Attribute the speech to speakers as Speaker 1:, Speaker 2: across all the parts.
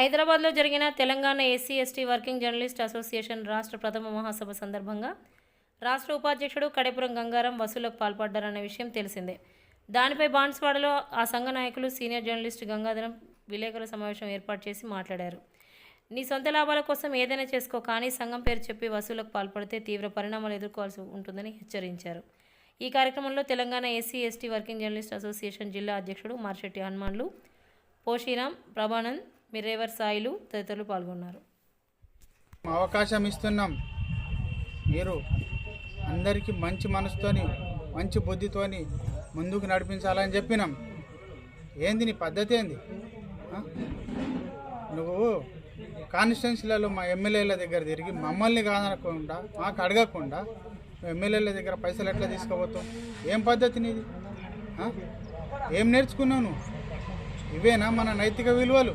Speaker 1: హైదరాబాద్లో జరిగిన Telangana SC ST working journalist association రాష్ట్ర ప్రథమ మహాసభ సందర్భంగా రాష్ట్ర ఉపాధ్యక్షుడు కడెపురం గంగారం వసూలకు పాల్పడ్డారన్న విషయం తెలిసిందే. దానిపై బాన్స్వాడలో ఆ సంఘ నాయకులు సీనియర్ జర్నలిస్ట్ గంగాధరం విలేకరుల సమావేశం ఏర్పాటు చేసి మాట్లాడారు. నీ సొంత లాభాల కోసం ఏదైనా చేసుకో కానీ సంఘం పేరు చెప్పి వసూలకు పాల్పడితే తీవ్ర పరిణామాలు ఎదుర్కోవాల్సి ఉంటుందని హెచ్చరించారు. ఈ కార్యక్రమంలో Telangana SC ST working journalist association జిల్లా అధ్యక్షుడు మార్షెట్టి హనుమాన్లు పోషీరామ్ ప్రభానంద్ మిర్రేవర్ సాయిలు తదితరులు పాల్గొన్నారు.
Speaker 2: అవకాశం ఇస్తున్నాం. మీరు అందరికీ మంచి మనసుతోని మంచి బుద్ధితోని ముందుకు నడిపించాలని చెప్పినాం. ఏంది నీ పద్ధతి ఏంది? నువ్వు కాన్స్టిట్యున్సీలలో మా ఎమ్మెల్యేల దగ్గర తిరిగి మమ్మల్ని కాదనకుండా మాకు అడగకుండా ఎమ్మెల్యేల దగ్గర పైసలు ఎట్లా తీసుకోబోతావు ఏం పద్ధతి నీది? ఏం నేర్చుకున్నావు నువ్వు? ఇవేనా మన నైతిక విలువలు?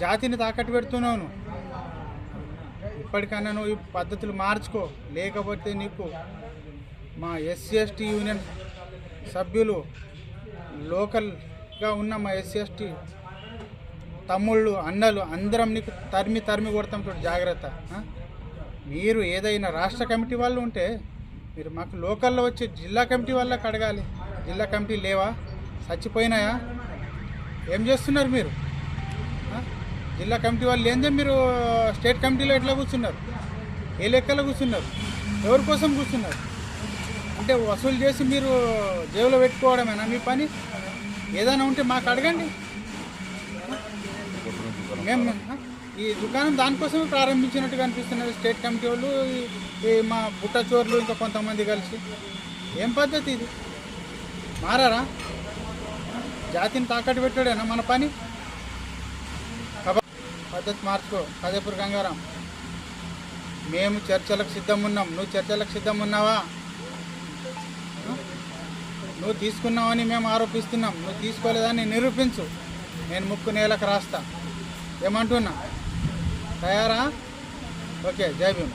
Speaker 2: జాతిని తాకట్టు పెడుతున్నావు ఇప్పటికన్నా ఇప్పటికైనా నువ్వు ఈ పద్ధతులు మార్చుకో. లేకపోతే నీకు మా ఎస్సీ ఎస్టీ యూనియన్ సభ్యులు లోకల్గా ఉన్న మా ఎస్సీ ఎస్టీ తమ్ముళ్ళు అన్నలు అందరం నీకు తరిమి తరిమి కొడతాం చూడు జాగ్రత్త. మీరు ఏదైనా రాష్ట్ర కమిటీ వాళ్ళు ఉంటే మీరు మాకు లోకల్లో వచ్చి జిల్లా కమిటీ వాళ్ళకి అడగాలి. జిల్లా కమిటీ లేవా? చచ్చిపోయినాయా? ఏం చేస్తున్నారు మీరు? జిల్లా కమిటీ వాళ్ళు ఏందే మీరు స్టేట్ కమిటీలో ఎట్లా కూర్చున్నారు? ఏ లెక్కలో కూర్చున్నారు? ఎవరి కోసం కూర్చున్నారు? అంటే వసూలు చేసి మీరు జేబులో పెట్టుకోవడమేనా మీ పని? ఏదైనా ఉంటే మాకు అడగండి. మేము ఈ దుకాణం దానికోసమే ప్రారంభించినట్టుగా అనిపిస్తున్నది స్టేట్ కమిటీ వాళ్ళు ఈ మా బుట్ట చోర్లు ఇంకా కొంతమంది కలిసి. ఏం పద్ధతి ఇది? మారారా? జాతిని తాకట్టు పెట్టాడేనా మన పని? పద్ధతి మార్చుకో. కదేపూర్ గంగారాం మేము చర్చలకు సిద్ధం ఉన్నాం నువ్వు చర్చలకు సిద్ధం ఉన్నావా నువ్వు తీసుకున్నావని మేము ఆరోపిస్తున్నాం. నువ్వు తీసుకోలేదని నిరూపించు. నేను ముక్కు నేలకు రాస్తా. ఏమంటున్నా? తయారా? ఓకే జై భీమ్.